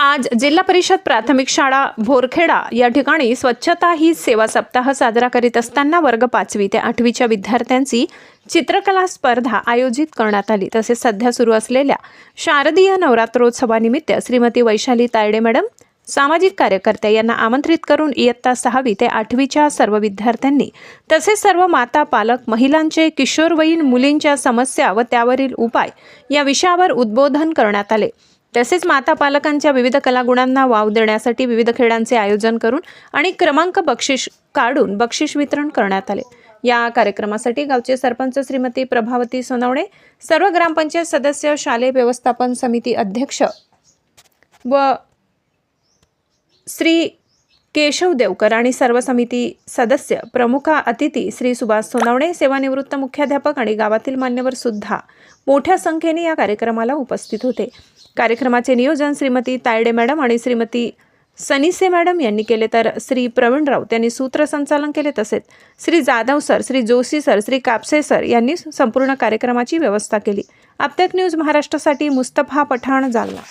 आज जिल्हा परिषद प्राथमिक शाळा भोरखेडा या ठिकाणी स्वच्छता ही सेवा सप्ताह साजरा करीत असताना वर्ग पाचवी ते आठवीच्या विद्यार्थ्यांची चित्रकला स्पर्धा आयोजित करण्यात आली. तसेच सध्या सुरू असलेल्या शारदीय नवरात्रोत्सवानिमित्त श्रीमती वैशाली तायडे मॅडम सामाजिक कार्यकर्त्या यांना आमंत्रित करून इयत्ता सहावी ते आठवीच्या सर्व विद्यार्थ्यांनी तसेच सर्व माता पालक महिलांचे किशोरवयीन मुलींच्या समस्या व त्यावरील उपाय या विषयावर उद्बोधन करण्यात आले. तसेच माता पालकांच्या विविध कलागुणांना वाव देण्यासाठी विविध खेळांचे आयोजन करून आणि क्रमांक बक्षीस काढून बक्षीस वितरण करण्यात आले. या कार्यक्रमासाठी गावचे सरपंच श्रीमती प्रभावती सोनवणे सर्व ग्रामपंचायत सदस्य शालेय व्यवस्थापन समिती अध्यक्ष व श्री केशव देवकर आणि सर्व समिती सदस्य प्रमुखा अतिथी श्री सुभाष सोनवणे सेवानिवृत्त मुख्याध्यापक आणि गावातील मान्यवर सुद्धा मोठ्या संख्येने या कार्यक्रमाला उपस्थित होते. कार्यक्रमाचे नियोजन श्रीमती तायडे मॅडम आणि श्रीमती सनिसे मॅडम यांनी केले तर श्री प्रवीण राऊत यांनी सूत्रसंचालन केले तसेच Shri Jadhav sir Shri Joshi sir Shri Kapse sir यांनी संपूर्ण कार्यक्रमाची व्यवस्था केली. आपटेक न्यूज महाराष्ट्रासाठी मुस्तफा पठाण जालना.